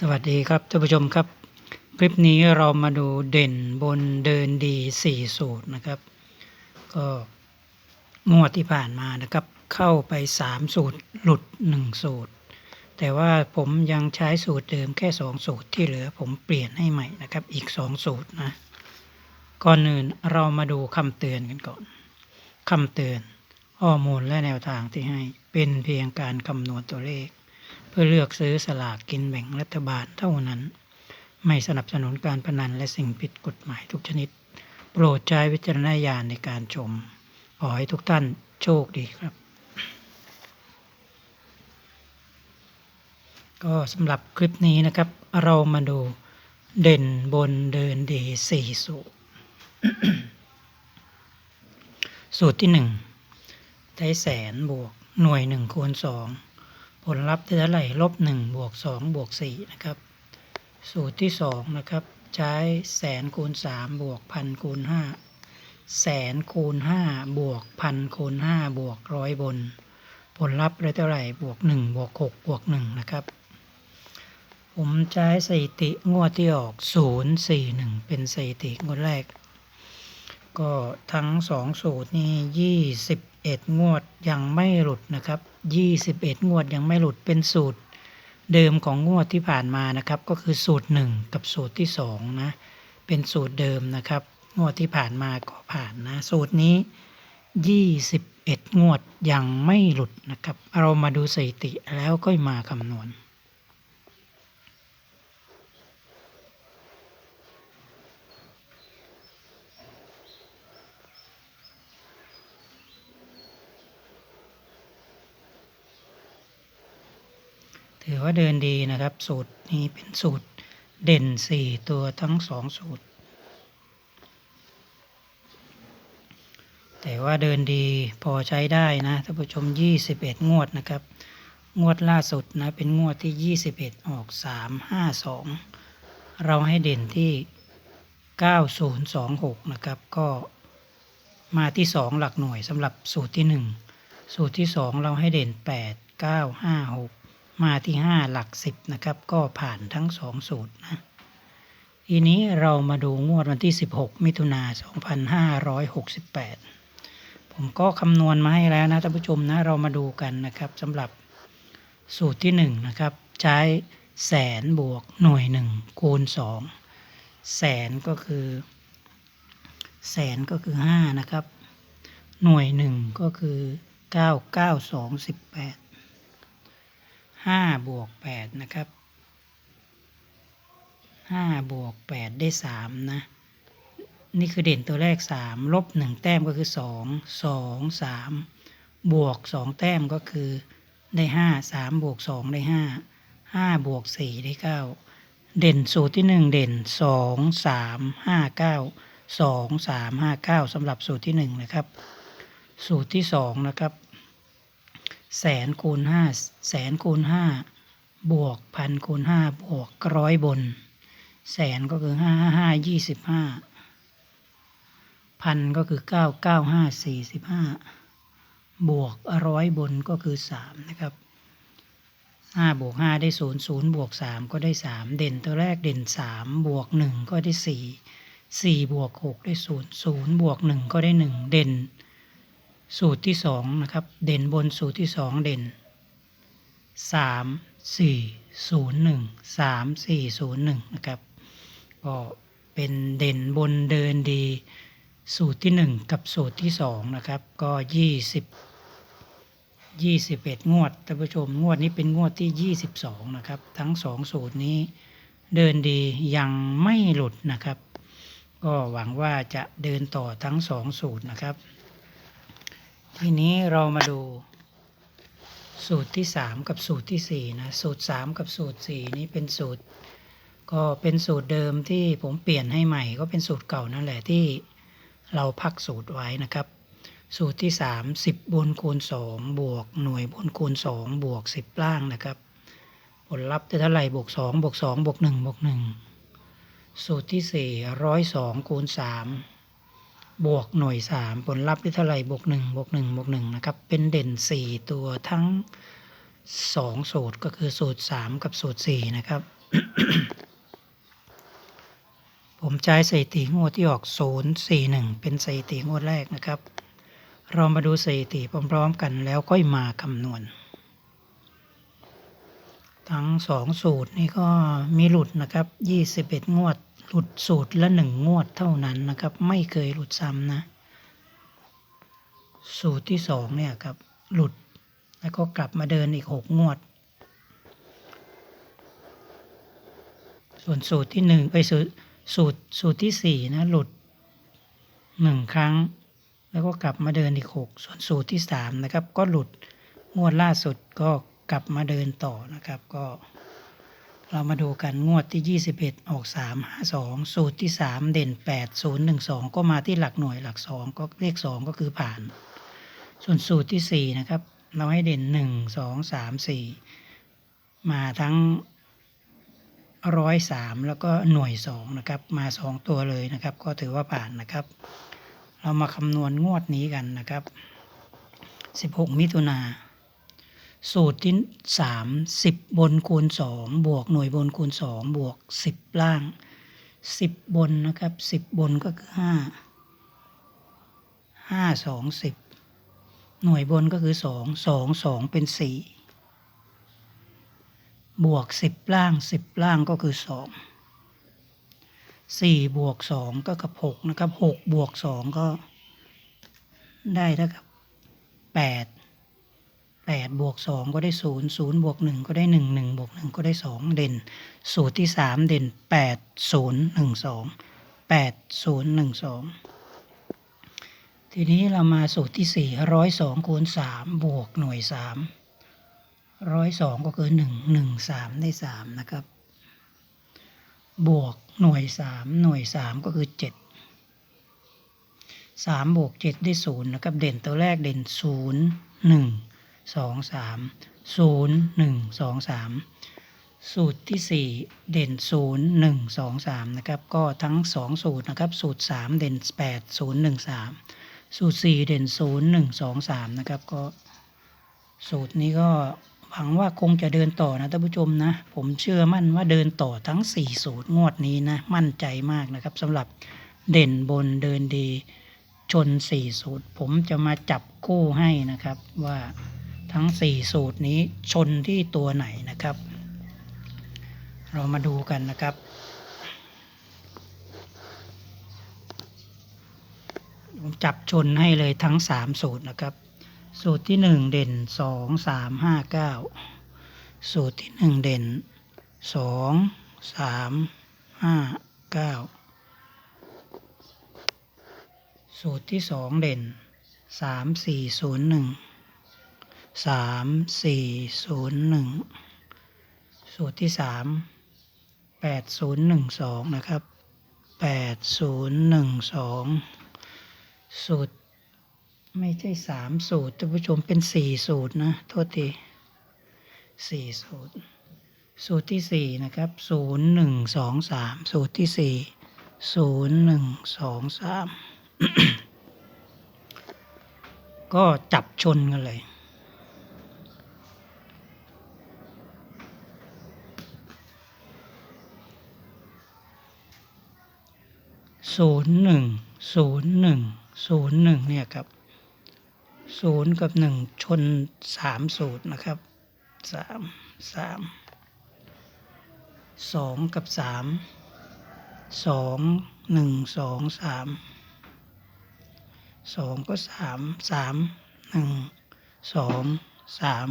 สวัสดีครับท่านผู้ชมครับ คลิปนี้เรามาดูเด่นบนเดินดีสี่สูตรนะครับ ก็งวดที่ผ่านมานะครับ เข้าไปสามสูตรหลุดหนึ่งสูตร แต่ว่าผมยังใช้สูตรเดิมแค่สองสูตรที่เหลือผมเปลี่ยนให้ใหม่นะครับ อีกสองสูตรนะก่อนอื่นเรามาดูคำเตือนกันก่อนคำเตือนข้อมูลและแนวทางที่ให้เป็นเพียงการคำนวณตัวเลข พื่อเลือกซื้อสลากกินแบ่งรัฐบาลเท่านั้น ไม่สนับสนุนการพนันและสิ่งผิดกฎหมายทุกชนิด โปรดใช้วิจารณญาณในการชม ขอให้ทุกท่านโชคดีครับ ก็สำหรับคลิปนี้นะครับ เรามาดูเด่นบนเดินดีสี่สูตร สูตรที่หนึ่งได้แสนบวกหน่วยหนึ่งคูณสอง ผลลัพธ์ได้เท่าไหร่ลบหนึ่งบวกสองบวกสี่นะครับ สูตรที่สองนะครับ ใช้แสนคูณสามบวกพันคูณห้าแสนคูณห้าบวกพันคูณห้าบวกร้อยบน ผลลัพธ์ได้เท่าไหร่บวกหนึ่งบวกหกบวกหนึ่งนะครับ ผมใช้สถิติงวดที่ออกศูนย์สี่หนึ่งเป็นสถิติงวดแรก ก็ทั้งสองสูตรนี่ยี่สิบเอ็ดงวดยังไม่หลุดนะครับยี่สิบเอ็ดงวดยังไม่หลุดเป็นสูตรเดิมของงวดที่ผ่านมานะครับ ก็คือสูตรหนึ่งกับสูตรที่สองนะเป็นสูตรเดิมนะครับ งวดที่ผ่านมาก็ผ่านนะ สูตรนี้ยี่สิบเอ็ดงวดยังไม่หลุดนะครับ เรามาดูสถิติแล้วก็มาคำนวณ ถือว่าเดินดีนะครับ สูตรนี้เป็นสูตรเด่นสี่ตัวทั้งสองสูตร แต่ว่าเดินดีพอใช้ได้นะท่านผู้ชม 21 งวดนะครับ งวดล่าสุดนะเป็นงวดที่ 21 ออก 352 เราให้เด่นที่ 9026 นะครับ ก็มาที่ 2 หลักหน่วยสำหรับสูตรที่ 1 สูตรที่ 2 เราให้เด่น 8 9 5 6 มาที่5หลัก10นะครับ ก็ผ่านทั้ง2สูตรนะทีนี้เรามาดูงวดวันที่ 16 มิถุนา2568 ผมก็คำนวณมาให้แล้วนะท่านผู้ชมนะเรามาดูกันนะครับสำหรับสูตรที่1นะครับใช้แสนบวกหน่วย 1 คูณ 2 แสนก็คือ แสนก็คือ 5 นะครับ หน่วย 1 ก็คือ 9 9 2 18 5บวก8นะครับ5บวก8ได้3นะ นี่คือเด่นตัวแรก3ลบ1แต้มก็คือ2 2 3บวก2แต้มก็คือได้5 3บวก2ได้5 5บวก4ได้9เด่นสูตรที่1เด่น2 3 5 9 2 3 5 9สำหรับสูตรที่1นะครับ สูตรที่2นะครับ แสนคูณห้าแสนคูณห้าบวกพันคูณห้าบวกร้อยบน แสนก็คือห้าห้าห้ายี่สิบห้าพันก็คือเก้าเก้าห้าสี่สิบห้าบวกร้อยบนก็คือสามนะครับห้าบวกห้าได้ศูนย์ศูนย์บวกสามก็ได้สามเด่นตัวแรกเด่นสามบวกหนึ่งก็ได้สี่สี่บวกหกได้ศูนย์ศูนย์บวกหนึ่งก็ได้หนึ่งเด่น สูตรที่สองนะครับ เด่นบนสูตรที่สองเด่นสามสี่ศูนย์หนึ่งสามสี่ศูนย์หนึ่งนะครับ ก็เป็นเด่นบนเดินดี สูตรที่หนึ่งกับสูตรที่สองนะครับ ก็ยี่สิบยี่สิบเอ็ดงวดท่านผู้ชมงวดนี้เป็นงวดที่ยี่สิบสองนะครับ ทั้งสองสูตรนี้เดินดียังไม่หลุดนะครับ ก็หวังว่าจะเดินต่อทั้งสองสูตรนะครับ ทีนี้เรามาดู สูตรที่สามกับสูตรที่สี่นะ สูตรสามกับสูตรสี่นี้เป็นสูตร ก็เป็นสูตรเดิมที่ผมเปลี่ยนให้ใหม่ ก็เป็นสูตรเก่านั่นแหละที่เราพักสูตรไว้นะครับ สูตรที่สามสิบบนคูณสองบวกหน่วยบนคูณสองบวกสิบล่างนะครับ ผลลัพธ์ได้เท่าไหร่บวกสองบวกสองบวกหนึ่งบวกหนึ่งสูตรที่สี่ร้อยสองคูณสาม บวกหน่วยสามผลลัพธ์ได้เท่าไหร่บวกหนึ่งบวกหนึ่งบวกหนึ่งนะครับ เป็นเด่นสี่ตัวทั้งสองสูตรก็คือสูตรสามกับสูตรสี่นะครับ ผมใช้สถิติงวดที่ออก 041 เป็นสถิติงวดแรกนะครับ เรามาดูสถิติพร้อมๆกันแล้วค่อยมาคำนวณ ทั้งสองสูตรนี่ก็มีหลุดนะครับ 21 งวด หลุดสูตรละหนึ่งงวดเท่านั้นนะครับ ไม่เคยหลุดซ้ำนะ สูตรที่สองเนี่ยครับหลุดแล้วก็กลับมาเดินอีกหกงวด ส่วนสูตรที่หนึ่งไปสูตรสูตรสูตรที่สี่นะหลุดหนึ่งครั้ง แล้วก็กลับมาเดินอีกหกส่วนสูตรที่สามนะครับ ก็หลุดงวดล่าสุดก็กลับมาเดินต่อนะครับก็ เรามาดูกันงวดที่ 21 ออก 3 5 2 สูตรที่ 3 เด่น 8 0 1 2 ก็มาที่หลักหน่วยหลัก 2 ก็เลข 2 ก็คือผ่าน ส่วนสูตรที่ 4 นะครับ เราให้เด่น 1 2 3 4 มาทั้งร้อยสามแล้วก็หน่วยสองนะครับ มาสองตัวเลยนะครับ ก็ถือว่าผ่านนะครับ เรามาคำนวณงวดนี้กันนะครับสิบหกมิถุนา สูตรที่สามสิบบนคูณสองบวกหน่วยบนคูณสองบวกสิบล่างสิบบนนะครับสิบบนก็คือห้าห้าสองสิบหน่วยบนก็คือสองสองสองเป็นสี่บวกสิบล่างสิบล่างก็คือสองสี่บวกสองก็กับหกนะครับหกบวกสองก็ได้เท่ากับแปด แปดบวกสองก็ได้ศูนย์ศูนย์บวกหนึ่งก็ได้หนึ่งหนึ่งบวกหนึ่งก็ได้สองเด่น สูตรที่สามเด่นแปดศูนย์หนึ่งสองแปดศูนย์หนึ่งสองทีนี้เรามาสูตรที่สี่ร้อยสองคูณสามบวกหน่วยสามร้อยสองก็คือหนึ่งหนึ่งสามได้สามนะครับ บวกหน่วยสามหน่วยสามก็คือเจ็ดสามบวกเจ็ดได้ศูนย์นะครับ เด่นตัวแรกเด่นศูนย์หนึ่ง สองสามศูนย์หนึ่งสองสามสูตรที่สี่เด่นศูนย์หนึ่งสองสามนะครับก็ทั้งสองสูตรนะครับสูตรสามเด่นแปดศูนย์หนึ่งสามสูตรสี่เด่นศูนย์หนึ่งสองสามนะครับก็สูตรนี้ก็หวังว่าคงจะเดินต่อนะท่านผู้ชมนะ ผมเชื่อมั่นว่าเดินต่อทั้ง 4 สูตรงวดนี้นะมั่นใจมากนะครับสำหรับเด่นบนเดินดีชน 4 สูตร ผมจะมาจับคู่ให้นะครับว่า ทั้ง 4 สูตรนี้ชนที่ตัวไหนนะครับ เรามาดูกันนะครับผมจับชนให้เลยทั้ง 3 สูตรนะครับ สูตรที่หนึ่งเด่นสองสามห้าเก้าสูตรที่หนึ่งเด่นสองสามห้าเก้าสูตรที่สองเด่นสามสี่ศูนย์หนึ่ง สามสี่ศูนย์หนึ่งสูตรที่สามแปดศูนย์หนึ่งสองนะครับแปดศูนย์หนึ่งสองสูตร ไม่ใช่สามสูตรท่านผู้ชมเป็นสี่สูตรนะ โทษทีสี่สูตร สูตรที่สี่นะครับศูนย์หนึ่งสองสามสูตรที่สี่ศูนย์หนึ่งสองสามก็จับชนกันเลย ศูนย์หนึ่งศูนย์หนึ่งศูนย์หนึ่งเนี่ยครับศูนย์กับหนึ่งชนสามสูตรนะครับสามสามสองกับสามสองหนึ่งสองสามสองก็สามสามหนึ่งสองสาม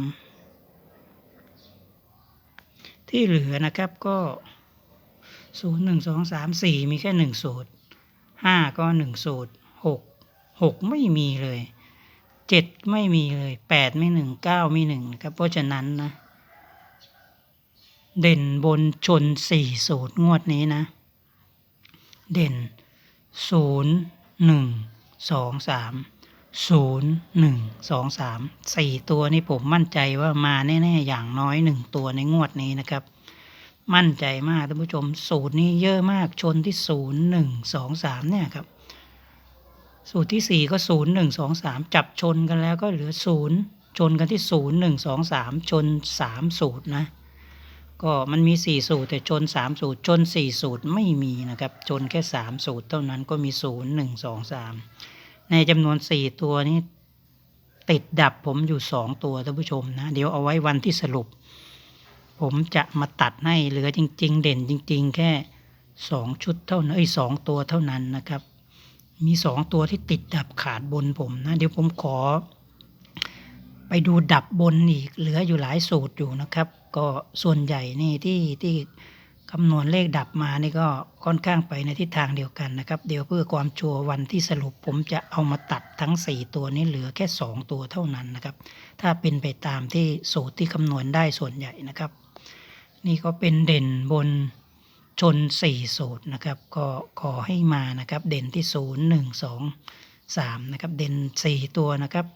ที่เหลือนะครับก็ศูนย์หนึ่งสองสามสี่มีแค่หนึ่งสูตร ห้าก็หนึ่งสูตรหกหกไม่มีเลยเจ็ดไม่มีเลยแปดไม่หนึ่งเก้าไม่หนึ่งครับเพราะฉะนั้นนะ เด่นบนชนสี่สูตรงวดนี้นะ เด่นศูนย์หนึ่งสองสามศูนย์หนึ่งสองสามสี่ตัวนี้ผมมั่นใจว่ามาแน่ ๆ อย่างน้อยหนึ่งตัวในงวดนี้นะครับ มั่นใจมากท่านผู้ชม สูตรนี้เยอะมากชนที่ศูนย์หนึ่งสองสามเนี่ยครับ สูตรที่สี่ก็ศูนย์หนึ่งสองสามจับชนกันแล้วก็เหลือศูนย์ชนกันที่ศูนย์หนึ่งสองสามชนสามสูตรนะ ก็มันมี4สูตรแต่ชน3สูตร ชน4สูตรไม่มีนะครับ ชนแค่3สูตรเท่านั้นก็มี0 1 2 3ในจำนวน4ตัวนี้ติดดับผมอยู่2ตัวท่านผู้ชมนะ เดี๋ยวเอาไว้วันที่สรุป ผมจะมาตัดให้เหลือจริง ๆ เด่นจริง ๆ แค่2ชุดเท่านั้นเอ้สองตัวเท่านั้นนะครับ มี2ตัวที่ติดดับขาดบนผมนะ เดี๋ยวผมขอ ไปดูดับบนอีกเหลืออยู่หลายสูตรอยู่นะครับ ก็ส่วนใหญ่นี่ที่ที่คำนวณเลขดับมานี่ก็ค่อนข้างไปในทิศทางเดียวกันนะครับ เดี๋ยวเพื่อความชัวร์วันที่สรุปผมจะเอามาตัดทั้ง 4 ตัวนี้เหลือแค่ 2 ตัวเท่านั้นนะครับ ถ้าเป็นไปตามที่สูตรที่คำนวณได้ส่วนใหญ่นะครับ นี่ก็เป็นเด่นบนชน4สูตรนะครับ ก็ขอให้มานะครับ เด่นที่0 1 2 3นะครับ เด่น4ตัวนะครับ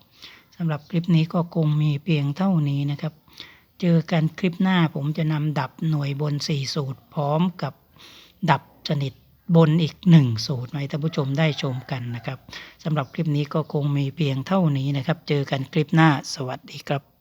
สำหรับคลิปนี้ก็คงมีเพียงเท่านี้นะครับ เจอกันคลิปหน้าผมจะนำดับหน่วยบน4สูตร พร้อมกับดับสนิทบนอีก1สูตรให้ท่านผู้ชมได้ชมกันนะครับสำหรับคลิปนี้ก็คงมีเพียงเท่านี้นะครับ เจอกันคลิปหน้าสวัสดีครับ